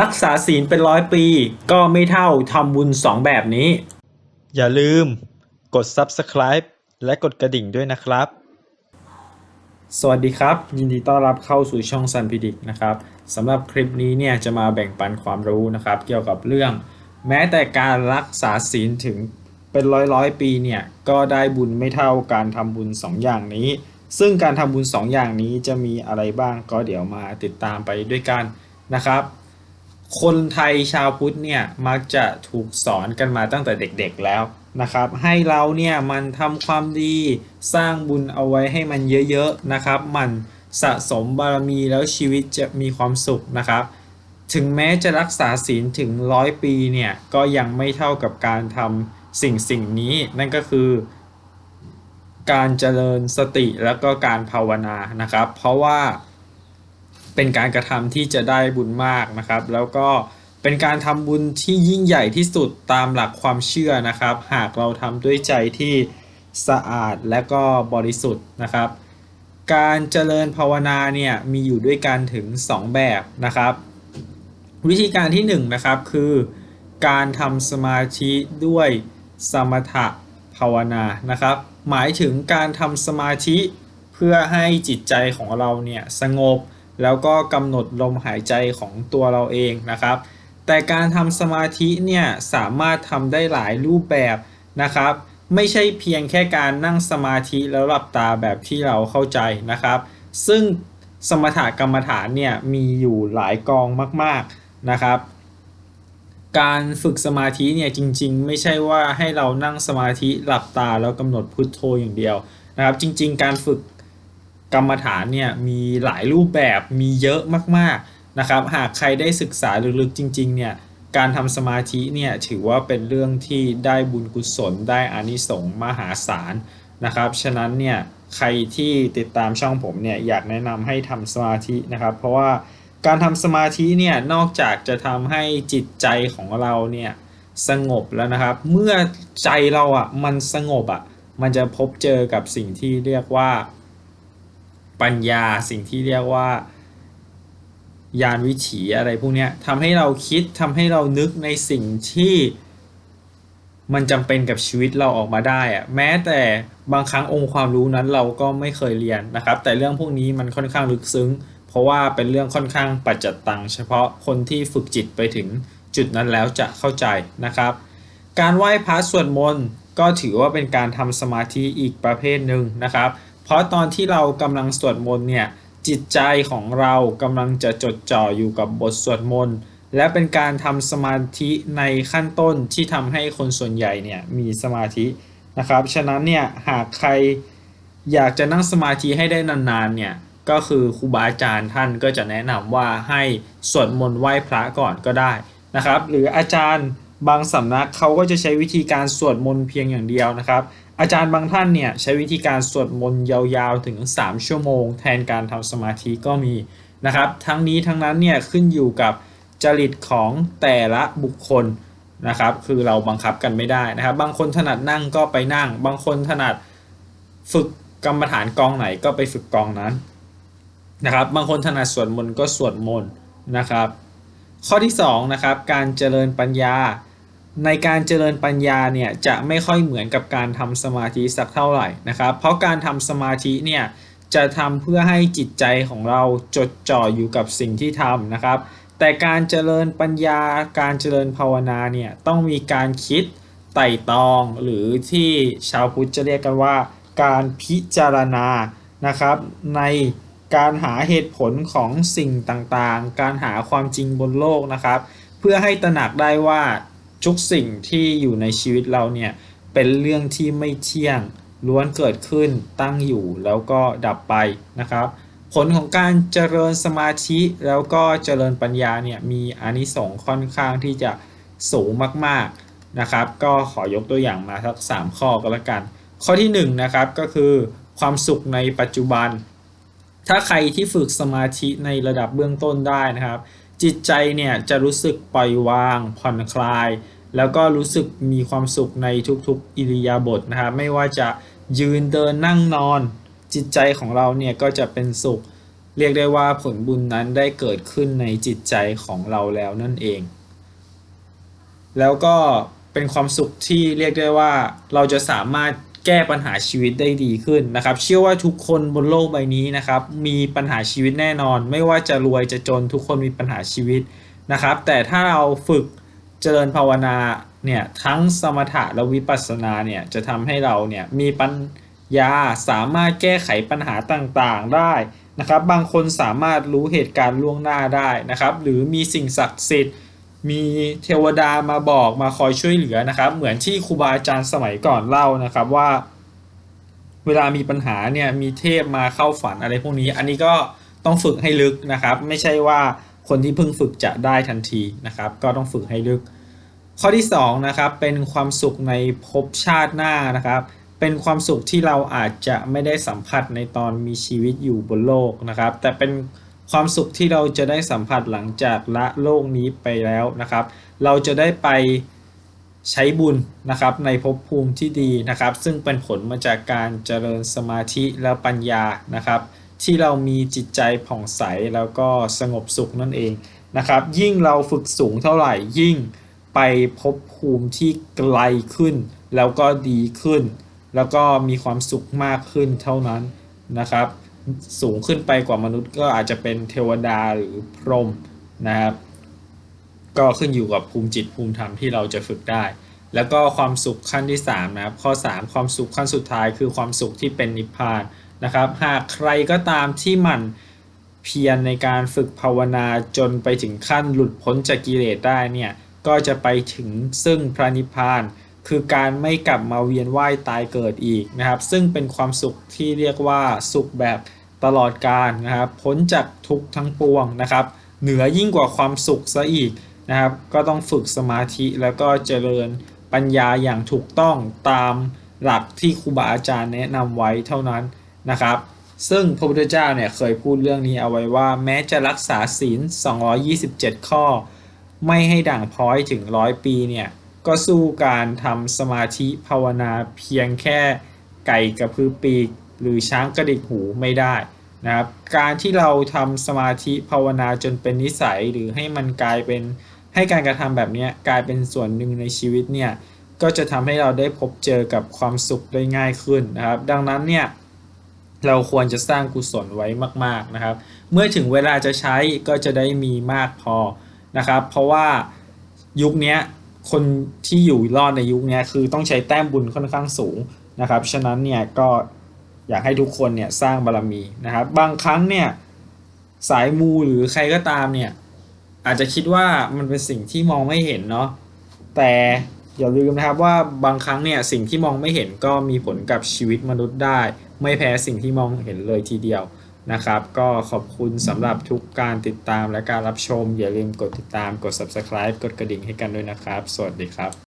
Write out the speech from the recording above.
รักษาศีลเป็นร้อยปี ก็ไม่เท่าทำบุญสองแบบนี้ อย่าลืมกด Subscribe และกดกระดิ่งด้วยนะครับ สวัสดีครับ ยินดีต้อนรับเข้าสู่ช่องซันพิดิกนะครับสำหรับคลิปนี้เนี่ยจะมาแบ่งปันความรู้นะครับ เกี่ยวกับเรื่อง แม้แต่การรักษาศีลถึงเป็นร้อยร้อยๆปีเนี่ยก็ได้บุญไม่เท่าการทำบุญสองอย่างนี้ ซึ่งการทำบุญสองอย่างนี้จะมีอะไรบ้างก็เดี๋ยวมาติดตามไปด้วยกันนะครับ คนไทยชาวพุทธเนี่ยมักจะถูกสอนกันมาตั้งแต่เด็กๆแล้วนะครับ ให้เราเนี่ยมันทำความดีสร้างบุญเอาไว้ให้มันเยอะๆนะครับ มันสะสมบารมีแล้วชีวิตจะมีความสุขนะครับ ถึงแม้จะรักษาศีลถึงร้อยปีเนี่ยก็ยังไม่เท่ากับการทำสิ่งสิ่งนี้นั่นก็คือ การเจริญสติแล้วก็การภาวนานะครับ เพราะว่า เป็นการกระทำที่จะได้บุญมากนะครับ แล้วก็เป็นการทำบุญที่ยิ่งใหญ่ที่สุดตามหลักความเชื่อนะครับ หากเราทำด้วยใจที่สะอาดและก็บริสุทธิ์นะครับ การเจริญภาวนาเนี่ยมีอยู่ด้วยกันถึง 2 แบบนะครับ วิธีการที่1นงนะครับคือการทำสมาธิด้วยสมถะภาวนานะครับ หมายถึงการทำสมาธิเพื่อให้จิตใจของเราเนี่ยสงบ แล้วก็กำหนดลมหายใจของตัวเราเองนะครับ แต่การทำสมาธิเนี่ยสามารถทำได้หลายรูปแบบนะครับ ไม่ใช่เพียงแค่การนั่งสมาธิแล้วหลับตาแบบที่เราเข้าใจนะครับ ซึ่งสมถกรรมฐานเนี่ยมีอยู่หลายกองมากๆนะครับ การฝึกสมาธิเนี่ยจริงๆ ไม่ใช่ว่าให้เรานั่งสมาธิหลับตาแล้วกำหนดพุทโธอย่างเดียวนะครับ จริง ๆ การฝึก กรรมฐานเนี่ยมีหลายรูปแบบมีเยอะมากๆนะครับ หากใครได้ศึกษาลึกๆจริงๆเนี่ยการทำสมาธิเนี่ยถือว่าเป็นเรื่องที่ได้บุญกุศลได้อานิสงส์มหาศาลนะครับ ฉะนั้นเนี่ยใครที่ติดตามช่องผมเนี่ยอยากแนะนำให้ทำสมาธินะครับ เพราะว่าการทำสมาธิเนี่ยนอกจากจะทำให้จิตใจของเราเนี่ยสงบแล้วนะครับ เมื่อใจเราอะมันสงบอะมันจะพบเจอกับสิ่งที่เรียกว่า ปัญญาสิ่งที่เรียกว่า ยานวิถีอะไรพวกนี้ทำให้เราคิดทำให้เรานึกในสิ่งที่มันจำเป็นกับชีวิตเราออกมาได้อะแม้แต่บางครั้งองค์ความรู้นั้นเราก็ไม่เคยเรียนนะครับ แต่เรื่องพวกนี้มันค่อนข้างลึกซึ้ง เพราะว่าเป็นเรื่องค่อนข้างปัจจตัง เฉพาะคนที่ฝึกจิตไปถึงจุดนั้นแล้วจะเข้าใจนะครับ การไหว้พระสวดมนต์ก็ถือว่าเป็นการทำสมาธิอีกประเภทหนึ่งนะครับ เพราะตอนที่เรากำลังสวดมนต์เนี่ยจิตใจของเรากำลังจะจดจ่ออยู่กับบทสวดมนต์และเป็นการทำสมาธิในขั้นต้นที่ทำให้คนส่วนใหญ่เนี่ยมีสมาธินะครับ ฉะนั้นเนี่ยหากใครอยากจะนั่งสมาธิให้ได้นานๆเนี่ยก็คือครูบาอาจารย์ท่านก็จะแนะนำว่าให้สวดมนต์ไหว้พระก่อนก็ได้นะครับ หรืออาจารย์บางสำนักเขาก็จะใช้วิธีการสวดมนต์เพียงอย่างเดียวนะครับ อาจารย์บางท่านเนี่ยใช้วิธีการสวดมนต์ยาวๆถึง 3 ชั่วโมง แทนการทำสมาธิก็มีนะครับ ทั้งนี้ทั้งนั้นเนี่ยขึ้นอยู่กับจริตของแต่ละบุคคลนะครับ คือเราบังคับกันไม่ได้นะครับ บางคนถนัดนั่งก็ไปนั่ง บางคนถนัดฝึกกรรมฐานกองไหนก็ไปฝึกกองนั้นนะครับ บางคนถนัดสวดมนต์ก็สวดมนต์นะครับ ข้อที่2นะครับการเจริญปัญญา ในการเจริญปัญญาเนี่ยจะไม่ค่อยเหมือนกับการทำสมาธิสักเท่าไหร่นะครับ เพราะการทำสมาธิเนี่ยจะทำเพื่อให้จิตใจของเราจดจ่ออยู่กับสิ่งที่ทำนะครับ แต่การเจริญปัญญาการเจริญภาวนาเนี่ยต้องมีการคิดไต่ตอง หรือที่ชาวพุทธจะเรียกกันว่า การพิจารณานะครับ ในการหาเหตุผลของสิ่งต่างๆ การหาความจริงบนโลกนะครับ เพื่อให้ตระหนักได้ว่า ทุกสิ่งที่อยู่ในชีวิตเราเนี่ยเป็นเรื่องที่ไม่เที่ยงล้วนเกิดขึ้นตั้งอยู่แล้วก็ดับไปนะครับ ผลของการเจริญสมาธิแล้วก็เจริญปัญญาเนี่ยมีอานิสงส์ค่อนข้างที่จะสูงมากๆนะครับ ก็ขอยกตัวอย่างมาสัก 3 ข้อก็แล้วกัน ข้อที่1นงนะครับก็คือความสุขในปัจจุบัน ถ้าใครที่ฝึกสมาธิในระดับเบื้องต้นได้นะครับ จิตใจเนี่ยจะรู้สึกปล่อยวาง ผ่อนคลาย แล้วก็รู้สึกมีความสุขในทุกๆ อิริยาบถนะครับไม่ว่าจะยืนเดินนั่งนอน จิตใจของเราเนี่ยก็จะเป็นสุข เรียกได้ว่าผลบุญนั้นได้เกิดขึ้นในจิตใจของเราแล้วนั่นเอง แล้วก็เป็นความสุขที่เรียกได้ว่าเราจะสามารถ แก้ปัญหาชีวิตได้ดีขึ้นนะครับ เชื่อว่าทุกคนบนโลกใบนี้นะครับ มีปัญหาชีวิตแน่นอน ไม่ว่าจะรวยจะจนทุกคนมีปัญหาชีวิตนะครับ แต่ถ้าเราฝึกเจริญภาวนาเนี่ยทั้งสมถะและวิปัสสนาเนี่ยจะทำให้เราเนี่ยมีปัญญาสามารถแก้ไขปัญหาต่างๆได้นะครับ บางคนสามารถรู้เหตุการณ์ล่วงหน้าได้นะครับ หรือมีสิ่งศักดิ์สิทธิ์ มีเทวดามาบอกมาคอยช่วยเหลือนะครับ เหมือนที่ครูบาอาจารย์สมัยก่อนเล่านะครับว่า เวลามีปัญหาเนี่ยมีเทพมาเข้าฝันอะไรพวกนี้ อันนี้ก็ต้องฝึกให้ลึกนะครับ ไม่ใช่ว่าคนที่เพิ่งฝึกจะได้ทันทีนะครับ ก็ต้องฝึกให้ลึก ข้อที่2นะครับเป็นความสุขในภพชาติหน้านะครับ เป็นความสุขที่เราอาจจะไม่ได้สัมผัสในตอนมีชีวิตอยู่บนโลกนะครับ แต่เป็น ความสุขที่เราจะได้สัมผัสหลังจากละโลกนี้ไปแล้วนะครับ เราจะได้ไปใช้บุญนะครับในภพภูมิที่ดีนะครับ ซึ่งเป็นผลมาจากการเจริญสมาธิและปัญญานะครับ ที่เรามีจิตใจผ่องใสแล้วก็สงบสุขนั่นเองนะครับ ยิ่งเราฝึกสูงเท่าไหร่ ยิ่งไปพบภูมิที่ไกลขึ้น แล้วก็ดีขึ้น แล้วก็มีความสุขมากขึ้นเท่านั้นนะครับ สูงขึ้นไปกว่ามนุษย์ก็อาจจะเป็นเทวดาหรือพรหมนะครับ ก็ขึ้นอยู่กับภูมิจิตภูมิธรรมที่เราจะฝึกได้ แล้วก็ความสุขขั้นที่3นะครับข้อ 3 ความสุขขั้นสุดท้ายคือความสุขที่เป็นนิพพานนะครับ หากใครก็ตามที่หมันเพียรในการฝึกภาวนาจนไปถึงขั้นหลุดพ้นจากกิเลสได้เนี่ยก็จะไปถึงซึ่งพระนิพพาน คือการไม่กลับมาเวียนว่ายตายเกิดอีกนะครับ ซึ่งเป็นความสุขที่เรียกว่าสุขแบบตลอดกาลนะครับพ้นจากทุกทั้งปวงนะครับ เหนือยิ่งกว่าความสุขซะอีกนะครับ ก็ต้องฝึกสมาธิแล้วก็เจริญปัญญาอย่างถูกต้องตามหลักที่ครูบาอาจารย์แนะนำไว้เท่านั้นนะครับ ซึ่งพระพุทธเจ้าเนี่ยเคยพูดเรื่องนี้เอาไว้ว่า แม้จะรักษาศีล 227 ข้อ ไม่ให้ด่างพร้อยถึงร้อยปีเนี่ย ก็สู้การทำสมาธิภาวนาเพียงแค่ไก่กระพือปีก หรือช้างกระดิกหูไม่ได้นะครับการที่เราทำสมาธิภาวนาจนเป็นนิสัยหรือให้มันกลายเป็นให้การกระทำแบบนี้กลายเป็นส่วนหนึ่งในชีวิตเนี่ยก็จะทำให้เราได้พบเจอกับความสุขได้ง่ายขึ้นนะครับ ดังนั้นเนี่ยเราควรจะสร้างกุศลไว้มาก ๆนะครับ เมื่อถึงเวลาจะใช้ก็จะได้มีมากพอนะครับ เพราะว่ายุคนี้ คนที่อยู่รอดในยุคนี้คือต้องใช้แต้มบุญค่อนข้างสูงนะครับ ฉะนั้นเนี่ยก็อยากให้ทุกคนเนี่ยสร้างบารมีนะครับ บางครั้งเนี่ยสายมูหรือใครก็ตามเนี่ยอาจจะคิดว่ามันเป็นสิ่งที่มองไม่เห็นเนาะแต่อย่าลืมนะครับว่าบางครั้งเนี่ยสิ่งที่มองไม่เห็นก็มีผลกับชีวิตมนุษย์ได้ ไม่แพ้สิ่งที่มองเห็นเลยทีเดียว นะครับ ก็ขอบคุณสำหรับทุกการติดตามและการรับชม อย่าลืมกดติดตามกด subscribe กดกระดิ่งให้กันด้วยนะครับ สวัสดีครับ